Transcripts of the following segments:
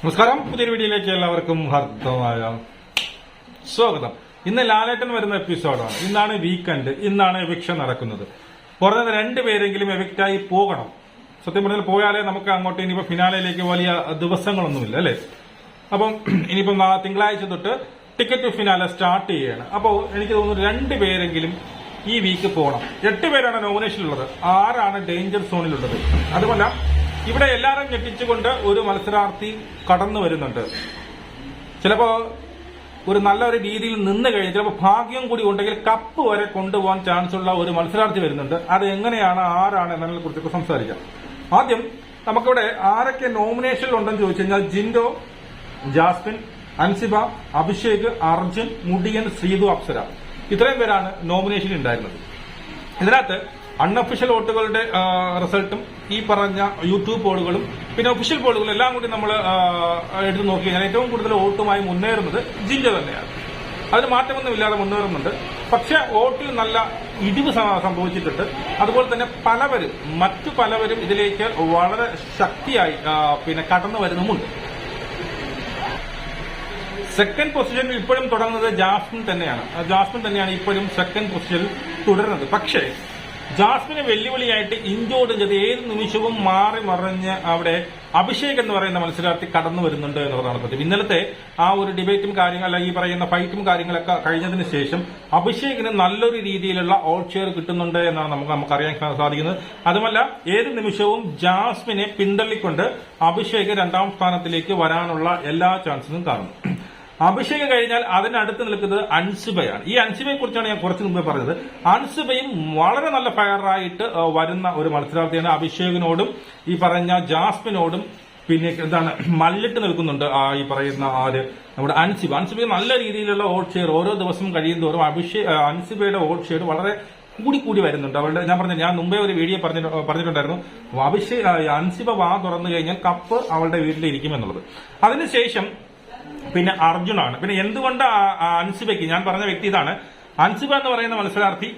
നമസ്കാരം. പുതിയൊരു വീഡിയോയിലേക്ക് എല്ലാവർക്കും ഹർദ്ദമായ സ്വാഗതം. ഇന്ന് ലാലേട്ടൻ വരുന്ന എപ്പിസോഡാണ് ഇന്നാണ് വീക്കെൻഡ് ഇന്നാണ് എവിക്ഷൻ നടക്കുന്നത്. കുറഞ്ഞത് രണ്ടുപേരെങ്കിലും എവിക്റ്റായി പോകണം. സത്യം പറഞ്ഞാൽ പോയാലേ നമുക്ക് അങ്ങോട്ട് ഇനിയിപ്പോ ഫിനാലയിലേക്ക് വലിയ ദിവസങ്ങളൊന്നുമില്ല അല്ലേ? അപ്പം ഇനിയിപ്പം തിങ്കളാഴ്ച തൊട്ട് ടിക്കറ്റ് ടു ഫിനാലെ സ്റ്റാർട്ട് ചെയ്യാണ്. അപ്പോൾ എനിക്ക് തോന്നുന്നു രണ്ടുപേരെങ്കിലും ഈ വീക്ക് പോകണം. എട്ട് പേരാണ് നോമിനേഷനിലുള്ളത് ആറാണ് ഡേഞ്ചർ സോണിലുള്ളത് അതുമല്ല ഇവിടെ എല്ലാവരും ഞെട്ടിച്ചുകൊണ്ട് ഒരു മത്സരാർത്ഥി കടന്നു വരുന്നുണ്ട്. ചിലപ്പോ ഒരു നല്ലൊരു രീതിയിൽ നിന്ന് കഴിഞ്ഞ് ചിലപ്പോൾ ഭാഗ്യം കൂടി ഉണ്ടെങ്കിൽ കപ്പ് വരെ കൊണ്ടുപോകാൻ ചാൻസ് ഉള്ള ഒരു മത്സരാർത്ഥി വരുന്നുണ്ട്. അത് എങ്ങനെയാണ് ആരാണ് എന്നതിനെ കുറിച്ചൊക്കെ സംസാരിക്കാം. ആദ്യം നമുക്കിവിടെ ആരൊക്കെ നോമിനേഷനിൽ ഉണ്ടെന്ന് ചോദിച്ചു കഴിഞ്ഞാൽ ജിൻഡോ ജാസ്മിൻ അൻസിബ അഭിഷേക് അർജുൻ മുടിയൻ ശ്രീതു അപ്സര. ഇത്രയും പേരാണ് നോമിനേഷനിൽ ഉണ്ടായിരുന്നത്. ഇതിനകത്ത് അൺഒഫീഷ്യൽ വോട്ടുകളുടെ റിസൾട്ടും ഈ പറഞ്ഞ യൂട്യൂബ് പോളുകളും പിന്നെ ഒഫീഷ്യൽ പോളുകളും എല്ലാം കൂടി നമ്മൾ എടുത്തു നോക്കി കഴിഞ്ഞാൽ ഏറ്റവും കൂടുതൽ വോട്ടുമായി മുന്നേറുന്നത് ജില്ല തന്നെയാണ്. അതിന് മാറ്റമൊന്നുമില്ലാതെ മുന്നേറുന്നുണ്ട്. പക്ഷേ വോട്ടിൽ നല്ല ഇടിവ് സംഭവിച്ചിട്ടുണ്ട്. അതുപോലെ തന്നെ പലവരും മറ്റു പലവരും ഇതിലേക്ക് വളരെ ശക്തിയായി പിന്നെ കടന്നു വരുന്നുമുണ്ട്. സെക്കൻഡ് പൊസിഷനിൽ ഇപ്പോഴും തുടങ്ങുന്നത് ജാസ്മിൻ തന്നെയാണ്. ജാസ്മിൻ തന്നെയാണ് ഇപ്പോഴും സെക്കൻഡ് പൊസിഷനിൽ തുടരുന്നത്. പക്ഷേ ജാസ്മിന് വെല്ലുവിളിയായിട്ട് ഇഞ്ചോടും ചെയ്ത് ഏത് നിമിഷവും മാറി മറിഞ്ഞ് അവിടെ അഭിഷേക് എന്ന് പറയുന്ന മത്സരാർത്ഥി കടന്നു വരുന്നുണ്ട് എന്നുള്ളതാണ് സത്യം. ഇന്നലത്തെ ആ ഒരു ഡിബേറ്റും കാര്യങ്ങൾ ഈ പറയുന്ന ഫൈറ്റും കാര്യങ്ങളൊക്കെ കഴിഞ്ഞതിന് ശേഷം അഭിഷേകിന് നല്ലൊരു രീതിയിലുള്ള ഓൾ ഷെയർ കിട്ടുന്നുണ്ട് എന്നാണ് നമുക്ക് നമുക്കറിയാൻ സാധിക്കുന്നത്. അതുമല്ല ഏത് നിമിഷവും ജാസ്മിനെ പിന്തള്ളിക്കൊണ്ട് അഭിഷേക് രണ്ടാം സ്ഥാനത്തിലേക്ക് വരാനുള്ള എല്ലാ ചാൻസിനും കാണുന്നു അഭിഷേകം കഴിഞ്ഞാൽ അതിനടുത്ത് നിൽക്കുന്നത് അൻസുബയാണ്. ഈ അൻസുബയെ കുറിച്ചാണ് ഞാൻ കുറച്ച് മുമ്പേ പറഞ്ഞത്. അൻസുബയും വളരെ നല്ല ഫയറായിട്ട് വരുന്ന ഒരു മത്സരാർത്ഥിയാണ് അഭിഷേകിനോടും ഈ പറഞ്ഞ ജാസ്മിനോടും പിന്നെ എന്താണ് മല്ലിട്ട് നിൽക്കുന്നുണ്ട് ആ ഈ പറയുന്ന ആര് നമ്മുടെ അൻസിബ. അൻസിബ നല്ല രീതിയിലുള്ള ഓട്ട് ഷെയർ ഓരോ ദിവസം കഴിയും തോറും അഭിഷേക് അൻസിബയുടെ ഓട്ട് ഷെയർ വളരെ കൂടി കൂടി വരുന്നുണ്ട്. അവരുടെ ഞാൻ പറഞ്ഞു ഞാൻ മുമ്പേ ഒരു വീഡിയോ പറഞ്ഞിട്ട് പറഞ്ഞിട്ടുണ്ടായിരുന്നു. അഭിഷേക് അൻസിബ വാ തുറന്നു കഴിഞ്ഞാൽ കപ്പ് അവളുടെ വീട്ടിൽ ഇരിക്കുമെന്നുള്ളത് അതിനുശേഷം പിന്നെ അർജുനാണ്. പിന്നെ എന്തുകൊണ്ട് അൻസിബയ്ക്ക് ഞാൻ പറഞ്ഞ വ്യക്തി ഇതാണ്. അൻസിബ എന്ന് പറയുന്ന മത്സരാർത്ഥി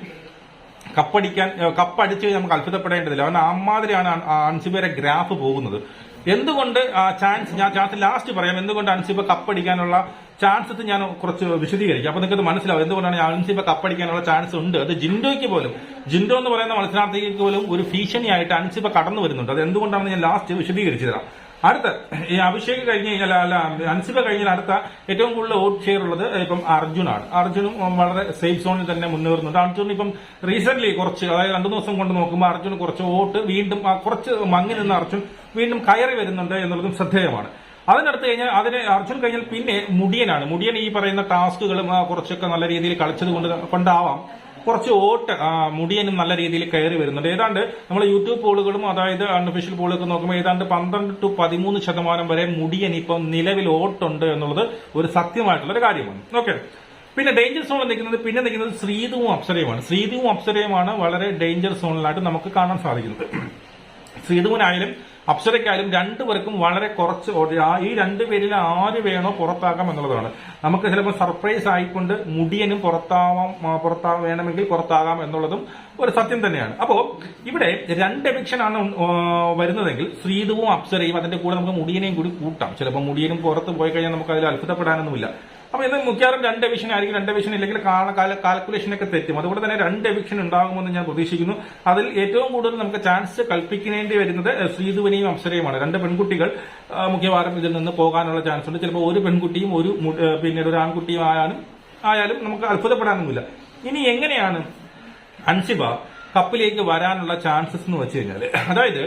കപ്പടിക്കാൻ കപ്പടിച്ച് നമുക്ക് അത്ഭുതപ്പെടേണ്ടതില്ല. അവൻ അമ്മാതിരിയാണ് അൻ- അൻസിബയുടെ ഗ്രാഫ് പോകുന്നത്. എന്തുകൊണ്ട് ചാൻസ് ഞാൻ ചാൻസ് ലാസ്റ്റ് പറയാം. എന്തുകൊണ്ട് അൻസിബ കപ്പടിക്കാനുള്ള ചാൻസ് ഞാൻ കുറച്ച് വിശദീകരിക്കാം. അപ്പൊ നിങ്ങൾക്ക് മനസ്സിലാവും. എന്തുകൊണ്ടാണ് ഞാൻ അൻസിബ കപ്പടിക്കാനുള്ള ചാൻസ് ഉണ്ട്? അത് ജിൻഡോയ്ക്ക് പോലും ജിൻഡോ എന്ന് പറയുന്ന മത്സരാർത്ഥിക്ക് പോലും ഒരു ഭീഷണിയായിട്ട് അൻസിബ കടന്നു വരുന്നുണ്ട്. അത് എന്തുകൊണ്ടാണ് ഞാൻ ലാസ്റ്റ് വിശദീകരിച്ചു തരാം. അടുത്ത ഈ അഭിഷേക് കഴിഞ്ഞ് കഴിഞ്ഞാൽ അല്ല അൻസിബ കഴിഞ്ഞാൽ അടുത്ത ഏറ്റവും കൂടുതൽ വോട്ട് ഷെയർ ഉള്ളത് ഇപ്പം അർജുനാണ്. അർജുനും വളരെ സേഫ് സോണിൽ തന്നെ മുന്നേറുന്നുണ്ട്. അർജുൻ ഇപ്പം റീസെന്റ് കുറച്ച് അതായത് രണ്ടു ദിവസം കൊണ്ട് നോക്കുമ്പോൾ അർജുൻ കുറച്ച് വോട്ട് വീണ്ടും കുറച്ച് മങ്ങി നിന്ന് അർജുൻ വീണ്ടും കയറി വരുന്നുണ്ട് എന്നുള്ളതും ശ്രദ്ധേയമാണ്. അതിനടുത്ത് കഴിഞ്ഞാൽ അതിന് അർജുൻ കഴിഞ്ഞാൽ പിന്നെ മുടിയനാണ്. മുടിയൻ ഈ പറയുന്ന ടാസ്കുകളും കുറച്ചൊക്കെ നല്ല രീതിയിൽ കളിച്ചത് കൊണ്ട് കൊണ്ടാവാം. കുറച്ച് വോട്ട് ആ, മുടിയനും നല്ല രീതിയിൽ കയറി വരുന്നുണ്ട്. ഏതാണ്ട് നമ്മൾ യൂട്യൂബ് പോളുകളും അതായത് അൺഒഫീഷ്യൽ പോളൊക്കെ നോക്കുമ്പോൾ ഏതാണ്ട് പന്ത്രണ്ട് ടു പതിമൂന്ന് ശതമാനം വരെ മുടിയൻ ഇപ്പം നിലവിൽ വോട്ടുണ്ട് എന്നുള്ളത് ഒരു സത്യമായിട്ടുള്ള ഒരു കാര്യമാണ്. ഓക്കെ പിന്നെ ഡേഞ്ചർ സോണിൽ നിൽക്കുന്നത് പിന്നെ നിൽക്കുന്നത് ശ്രീതുവും അപ്സരയുമാണ്. ശ്രീതുവും അപ്സരയുമാണ് വളരെ ഡേഞ്ചർ സോണിലായിട്ട് നമുക്ക് കാണാൻ സാധിക്കുന്നത്. ശ്രീധുവിനായാലും അപ്സരയ്ക്കായാലും രണ്ടുപേർക്കും വളരെ കുറച്ച് ആ ഈ രണ്ടുപേരിൽ ആര് വേണോ പുറത്താക്കാം എന്നുള്ളതാണ്. നമുക്ക് ചിലപ്പോൾ സർപ്രൈസ് ആയിക്കൊണ്ട് മുടിയനും പുറത്താവാം പുറത്താ വേണമെങ്കിൽ പുറത്താകാം എന്നുള്ളതും ഒരു സത്യം തന്നെയാണ്. അപ്പോ ഇവിടെ രണ്ട് ഉം, വരുന്നതെങ്കിൽ ശ്രീധുവും അപ്സരയും അതിന്റെ കൂടെ നമുക്ക് മുടിയനെയും കൂടി കൂട്ടാം. ചിലപ്പോൾ മുടിയനും പുറത്ത് പോയി കഴിഞ്ഞാൽ നമുക്ക് അതിൽ അത്ഭുതപ്പെടാനൊന്നുമില്ല. അപ്പൊ ഇത് മിക്കവാറും രണ്ട് എവിഷൻ ആയിരിക്കും. രണ്ട് എവിഷൻ ഇല്ലെങ്കിൽ കാൽക്കുലേഷൻ ഒക്കെ തെറ്റും. അതുകൊണ്ട് തന്നെ രണ്ട് എവിഷൻ ഉണ്ടാകുമെന്ന് ഞാൻ പ്രതീക്ഷിക്കുന്നു. അതിൽ ഏറ്റവും കൂടുതൽ നമുക്ക് ചാൻസ് കൽപ്പിക്കേണ്ടി വരുന്നത് ശ്രീധുവിനെയും അപ്സരയുമാണ്. രണ്ട് പെൺകുട്ടികൾ മിക്കവാറും ഇതിൽ നിന്ന് പോകാനുള്ള ചാൻസ് ഉണ്ട്. ചിലപ്പോൾ ഒരു പെൺകുട്ടിയും ഒരു പിന്നീട് ഒരു ആൺകുട്ടിയും ആയാലും ആയാലും നമുക്ക് അത്ഭുതപ്പെടാനൊന്നുമില്ല. ഇനി എങ്ങനെയാണ് അൻസിബ കപ്പിലേക്ക് വരാനുള്ള ചാൻസസ് എന്ന് വെച്ച് കഴിഞ്ഞാൽ അതായത്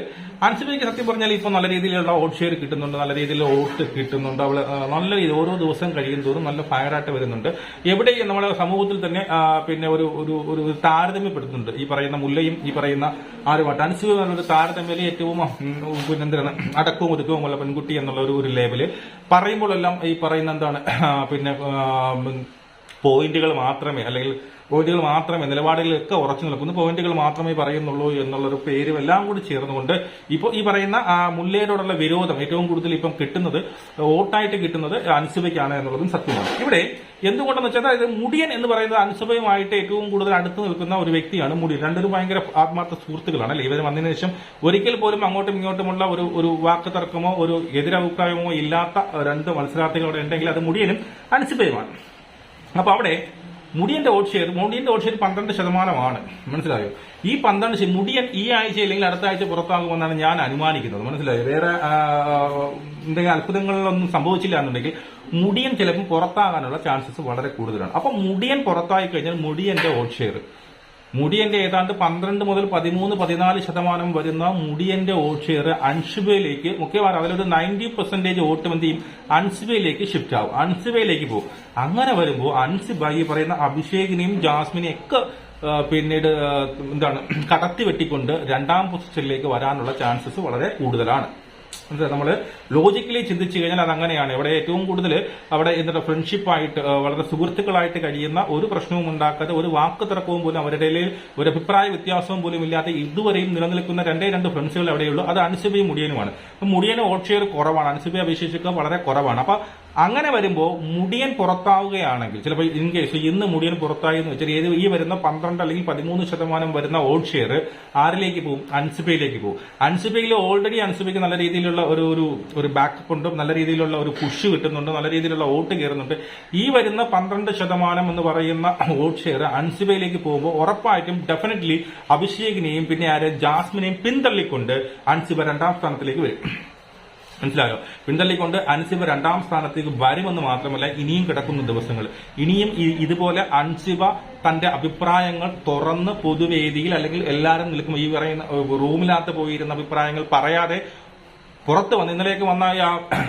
അൻസിബിക്ക് സത്യം പറഞ്ഞാൽ ഇപ്പൊ നല്ല രീതിയിലുള്ള ഓട്ട് ഷെയർ കിട്ടുന്നുണ്ട് നല്ല രീതിയിലുള്ള ഓട്ട് കിട്ടുന്നുണ്ട്. അവൾ നല്ല രീതിയിൽ ഓരോ ദിവസം കഴിയും തോറും നല്ല ഫയറായിട്ട് വരുന്നുണ്ട്. എവിടെയും നമ്മുടെ സമൂഹത്തിൽ തന്നെ പിന്നെ ഒരു ഒരു ഒരു താരതമ്യപ്പെടുത്തുന്നുണ്ട്. ഈ പറയുന്ന മുല്ലയും ഈ പറയുന്ന ആരുമായിട്ട്. അൻസിബ് എന്നുള്ളൊരു താരതമ്യം ഏറ്റവും പിന്നെ എന്താണ് അടക്കവും ഒതുക്കവും ഉള്ള പെൺകുട്ടി എന്നുള്ള ഒരു ഒരു ലേബൽ പറയുമ്പോഴെല്ലാം ഈ പറയുന്ന എന്താണ് പിന്നെ പോയിന്റുകൾ മാത്രമേ അല്ലെങ്കിൽ പോയിന്റുകൾ മാത്രമേ നിലപാടുകളിലൊക്കെ ഉറച്ചു നിൽക്കുന്നു. പോയിന്റുകൾ മാത്രമേ പറയുന്നുള്ളൂ എന്നുള്ളൊരു പേരും എല്ലാം കൂടി ചേർന്നുകൊണ്ട് ഇപ്പോൾ ഈ പറയുന്ന മുല്ലയോടുള്ള വിരോധം ഏറ്റവും കൂടുതൽ ഇപ്പം കിട്ടുന്നത് വോട്ടായിട്ട് കിട്ടുന്നത് അനുസഭയ്ക്കാണ് എന്നുള്ളതും സത്യമാണ്. ഇവിടെ എന്തുകൊണ്ടെന്ന് വെച്ചാൽ അതായത് മുടിയൻ എന്ന് പറയുന്നത് അനുസഭയുമായിട്ട് ഏറ്റവും കൂടുതൽ അടുത്ത് നിൽക്കുന്ന ഒരു വ്യക്തിയാണ് മുടിയൻ. രണ്ടൊരു ഭയങ്കര ആത്മാർത്ഥ സുഹൃത്തുക്കളാണ്. അല്ലെ? ഇവർ വന്നതിന് ശേഷം ഒരിക്കൽ പോലും അങ്ങോട്ടും ഇങ്ങോട്ടുമുള്ള ഒരു ഒരു വാക്ക് തർക്കമോ ഒരു എതിരഭിപ്രായമോ ഇല്ലാത്ത രണ്ട് മത്സരാർത്ഥികളുടെ ഉണ്ടെങ്കിൽ അത് മുടിയനും അനുസഭയുമാണ്. അപ്പൊ അവിടെ മുടിയന്റെ വോട്ട് ഷെയർ മുടിയന്റെ വോട്ട് ഷെയർ പന്ത്രണ്ട് ശതമാനമാണ്. മനസ്സിലായോ? ഈ പന്ത്രണ്ട് മുടിയൻ ഈ ആഴ്ച അല്ലെങ്കിൽ അടുത്ത ആഴ്ച പുറത്താകുമെന്നാണ് ഞാൻ അനുമാനിക്കുന്നത്. മനസ്സിലായോ? വേറെ എന്തെങ്കിലും അത്ഭുതങ്ങളിലൊന്നും സംഭവിച്ചില്ല എന്നുണ്ടെങ്കിൽ മുടിയൻ ചിലപ്പോൾ പുറത്താകാനുള്ള ചാൻസസ് വളരെ കൂടുതലാണ്. അപ്പൊ മുടിയൻ പുറത്തായി കഴിഞ്ഞാൽ മുടിയന്റെ വോട്ട് ഷെയർ മുടിയന്റെ ഏതാണ്ട് പന്ത്രണ്ട് മുതൽ പതിമൂന്ന് പതിനാല് ശതമാനം വരുന്ന മുടിയന്റെ വോട്ട് ഷെയർ അൻസുബയിലേക്ക് മുഖ്യമാണ് അതിലൊരു നയന്റി പെർസെന്റേജ് വോട്ട് എന്ത് ചെയ്യും? അൻസുബയിലേക്ക് ഷിഫ്റ്റ് ആവും. അൻസുബയിലേക്ക് പോകും. അങ്ങനെ വരുമ്പോൾ അൻസുബ ഈ പറയുന്ന അഭിഷേകിനെയും ജാസ്മിനെയും ഒക്കെ പിന്നീട് എന്താണ് കടത്തി വെട്ടിക്കൊണ്ട് രണ്ടാം പൊസിഷനിലേക്ക് വരാനുള്ള ചാൻസസ് വളരെ കൂടുതലാണ്. നമ്മൾ ലോജിക്കലി ചിന്തിച്ചു കഴിഞ്ഞാൽ അത് അങ്ങനെയാണ് ഇവിടെ ഏറ്റവും കൂടുതൽ അവിടെ എന്നിട്ട് ഫ്രണ്ട്ഷിപ്പായിട്ട് വളരെ സുഹൃത്തുക്കളായിട്ട് കഴിയുന്ന ഒരു പ്രശ്നവും ഉണ്ടാക്കാതെ ഒരു വാക്ക് തർക്കവും പോലും അവരുടെ ഇടയിൽ ഒരു അഭിപ്രായ വ്യത്യാസവും പോലും ഇല്ലാതെ ഇതുവരെയും നിലനിൽക്കുന്ന രണ്ടേ രണ്ട് ഫ്രണ്ട്സുകൾ എവിടെയുള്ളൂ അത് അൻസുബയും മുടിയനുമാണ്. മുടിയന് ഓട്ട് ഷെയർ കുറവാണ്. അൻസുബയെ അപേക്ഷിച്ചൊക്കെ വളരെ കുറവാണ്. അപ്പൊ അങ്ങനെ വരുമ്പോൾ മുടിയൻ പുറത്താവുകയാണെങ്കിൽ ചിലപ്പോൾ ഇൻ കേസ് ഇന്ന് മുടിയൻ പുറത്തായി എന്ന് വെച്ചാൽ ഏത് ഈ വരുന്ന പന്ത്രണ്ട് അല്ലെങ്കിൽ പതിമൂന്ന് ശതമാനം വരുന്ന ഓൾഡ് ഷെയർ ആരിലേക്ക് പോകും? അൻസിപ്പയിലേക്ക് പോകും. അൻസിപ്പയിൽ ഓൾറെഡി അൻസിപ്പയ്ക്ക് നല്ല രീതിയിലുള്ള ഒരു ഒരു ഒരു ബാക്കപ്പ് ഉണ്ട് നല്ല രീതിയിലുള്ള ഒരു പുഷ് കിട്ടുന്നുണ്ട് നല്ല രീതിയിലുള്ള വോട്ട് കയറുന്നുണ്ട്. ഈ വരുന്ന പന്ത്രണ്ട് ശതമാനം എന്ന് പറയുന്ന വോട്ട് ഷെയർ അൻസിപ്പയിലേക്ക് പോകുമ്പോൾ ഉറപ്പായിട്ടും ഡെഫിനറ്റ്ലി അഭിഷേകിനെയും പിന്നെ ആരെ ജാസ്മിനെയും പിന്തള്ളിക്കൊണ്ട് അൻസിപ്പ രണ്ടാം സ്ഥാനത്തിലേക്ക് വരും. മനസ്സിലായോ? പിന്തള്ളിക്കൊണ്ട് അൻസിബ രണ്ടാം സ്ഥാനത്തേക്ക് വരുമെന്ന് മാത്രമല്ല ഇനിയും കിടക്കുന്ന ദിവസങ്ങൾ. ഇനിയും ഇതുപോലെ അൻസിബ തന്റെ അഭിപ്രായങ്ങൾ തുറന്ന് പൊതുവേദിയിൽ അല്ലെങ്കിൽ എല്ലാവരും നിൽക്കുമ്പോൾ ഈ പറയുന്ന റൂമിനകത്ത് പോയിരുന്ന അഭിപ്രായങ്ങൾ പറയാതെ പുറത്ത് വന്ന് ഇന്നലേക്ക് വന്ന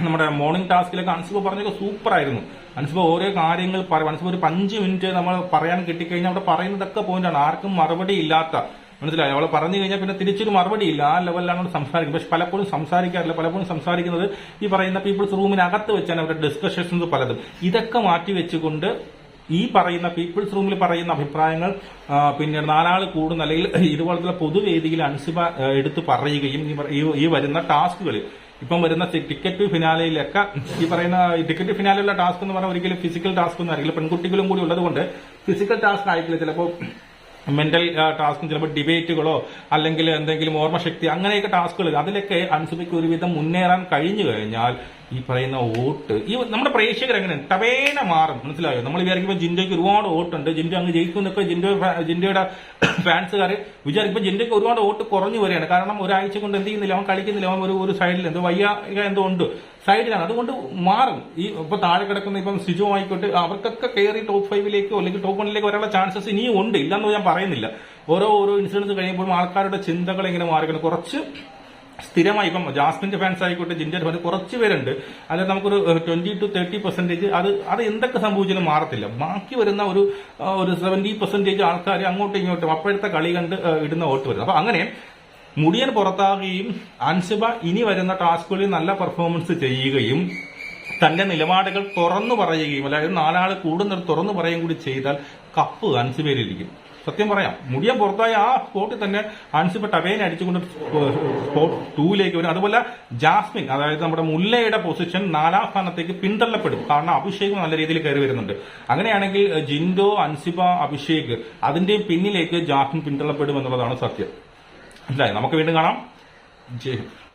നമ്മുടെ മോർണിംഗ് ടാസ്കിലൊക്കെ അൻസിബ പറഞ്ഞൊക്കെ സൂപ്പർ ആയിരുന്നു അൻസിബ ഓരോ കാര്യങ്ങൾ പറയും. അൻസിബ ഒരു അഞ്ച് മിനിറ്റ് നമ്മൾ പറയാൻ കിട്ടിക്കഴിഞ്ഞാൽ അവിടെ പറയുന്നതൊക്കെ പോയിന്റാണ് ആർക്കും മറുപടി ഇല്ലാത്ത മനസ്സിലായോ? അവൾ പറഞ്ഞു കഴിഞ്ഞാൽ പിന്നെ തിരിച്ചൊരു മറുപടി ഇല്ല. ആ ലെവലിലാണ് അവിടെ സംസാരിക്കുന്നത്. പക്ഷെ പലപ്പോഴും സംസാരിക്കാറില്ല. പലപ്പോഴും സംസാരിക്കുന്നത് ഈ പറയുന്ന പീപ്പിൾസ് റൂമിനകത്ത് വെച്ചാണ് അവരുടെ ഡിസ്കഷൻസ് പലതും ഇതൊക്കെ മാറ്റി വെച്ചുകൊണ്ട് ഈ പറയുന്ന പീപ്പിൾസ് റൂമിൽ പറയുന്ന അഭിപ്രായങ്ങൾ പിന്നെ നാലാൾ കൂടുന്ന അല്ലെങ്കിൽ ഇതുപോലത്തെ പൊതുവേദിയിൽ അൻസിബ എടുത്ത് പറയുകയും ഈ വരുന്ന ടാസ്കുകളിൽ ഇപ്പം വരുന്ന ടിക്കറ്റ് ഫിനാലയിലൊക്കെ ഈ പറയുന്ന ടിക്കറ്റ് ഫിനാലയിലുള്ള ടാസ്ക് എന്ന് പറഞ്ഞാൽ ഒരിക്കലും ഫിസിക്കൽ ടാസ്ക് ഒന്നും ആയിരിക്കില്ല. പെൺകുട്ടികളും കൂടി ഉള്ളതുകൊണ്ട് ഫിസിക്കൽ ടാസ്ക് ആയിരിക്കില്ല ചിലപ്പോൾ മെന്റൽ ടാസ്കും ചിലപ്പോൾ ഡിബേറ്റുകളോ അല്ലെങ്കിൽ എന്തെങ്കിലും ഓർമ്മശക്തി അങ്ങനെയൊക്കെ ടാസ്കുകൾ അതിലൊക്കെ അൻസുബയ്ക്ക് ഒരുവിധം മുന്നേറാൻ കഴിഞ്ഞു കഴിഞ്ഞാൽ ഈ പറയുന്ന വോട്ട് ഈ നമ്മുടെ പ്രേക്ഷകർ എങ്ങനെയാണ്? ടവേന മാറും. മനസ്സിലായോ? നമ്മൾ വിചാരിക്കുമ്പോൾ ജിൻഡോയ്ക്ക് ഒരുപാട് വോട്ടുണ്ട്. ജിൻഡോ അങ്ങ് ജയിക്കുന്നൊക്കെ ജിൻഡോ ഫാ- ജിൻഡോയുടെ ഫാൻസുകാർ വിചാരിക്കുമ്പോൾ ജിൻഡോയ്ക്ക് ഒരുപാട് വോട്ട് കുറഞ്ഞു വരികയാണ്. കാരണം ഒരാഴ്ച കൊണ്ട് എന്ത് ചെയ്യുന്നില്ല? അവൻ കളിക്കുന്നില്ല. അവൻ ഒരു ഒരു സൈഡിൽ എന്തോ വയ്യ എന്തോ ഉണ്ട്. സൈഡിലാണ്. അതുകൊണ്ട് മാറും. ഈ ഇപ്പൊ താഴെ കിടക്കുന്ന ഇപ്പം സിജു ആയിക്കോട്ടെ അവർക്കൊക്കെ കയറി ടോപ്പ് ഫൈവിലേക്കോ അല്ലെങ്കിൽ ടോപ്പ് വണ്ണിലേക്കോ വരാനുള്ള ചാൻസസ് ഇനിയും ഉണ്ട്. ഇല്ലെന്ന് ഞാൻ പറയുന്നില്ല. ഓരോ ഓരോ ഇൻസിഡൻസ് കഴിയുമ്പോഴും ആൾക്കാരുടെ ചിന്തകൾ എങ്ങനെ മാറിക്കണം കുറച്ച് സ്ഥിരമായി ഇപ്പം ജാസ്മിന്റെ ഫാൻസ് ആയിക്കോട്ടെ ജിൻഡർ ഫാൻസ് കുറച്ച് പേരുണ്ട്. അല്ലാതെ നമുക്കൊരു ട്വന്റി ടു തേർട്ടി പെർസെന്റേജ് അത് അത് എന്തൊക്കെ സംഭവിച്ചാലും മാറത്തില്ല. ബാക്കി വരുന്ന ഒരു ഒരു സെവന്റി പെർസെന്റേജ് ആൾക്കാർ അങ്ങോട്ടും ഇങ്ങോട്ടും അപ്പോഴത്തെ കളി കണ്ട് ഇടുന്ന വോട്ട് വരുന്നത് അപ്പൊ അങ്ങനെ മുടിയൻ പുറത്താകുകയും അൻസുബ ഇനി വരുന്ന ടാസ്കുകളിൽ നല്ല പെർഫോമൻസ് ചെയ്യുകയും തന്റെ നിലപാടുകൾ തുറന്നു പറയുകയും അതായത് നാലാൾ കൂടുന്നത് തുറന്നു പറയുകയും കൂടി ചെയ്താൽ കപ്പ് അൻസുബയിലിരിക്കും. സത്യം പറയാം. മുടിയൻ പുറത്തായ ആ സ്പോട്ടിൽ തന്നെ അൻസുബ ടവേനെ അടിച്ചുകൊണ്ട് സ്പോട്ട് ടൂയിലേക്ക് വരും. അതുപോലെ ജാസ്മിൻ അതായത് നമ്മുടെ മുല്ലയുടെ പൊസിഷൻ നാലാം സ്ഥാനത്തേക്ക് പിന്തള്ളപ്പെടും. കാരണം അഭിഷേക് നല്ല രീതിയിൽ കയറി വരുന്നുണ്ട്. അങ്ങനെയാണെങ്കിൽ ജിൻഡോ അൻസിബ അഭിഷേക് അതിന്റെയും പിന്നിലേക്ക് ജാസ്മിൻ പിന്തള്ളപ്പെടും എന്നുള്ളതാണ് സത്യം. മനസ്സിലായി നമുക്ക് വീണ്ടും കാണാം. ജയ്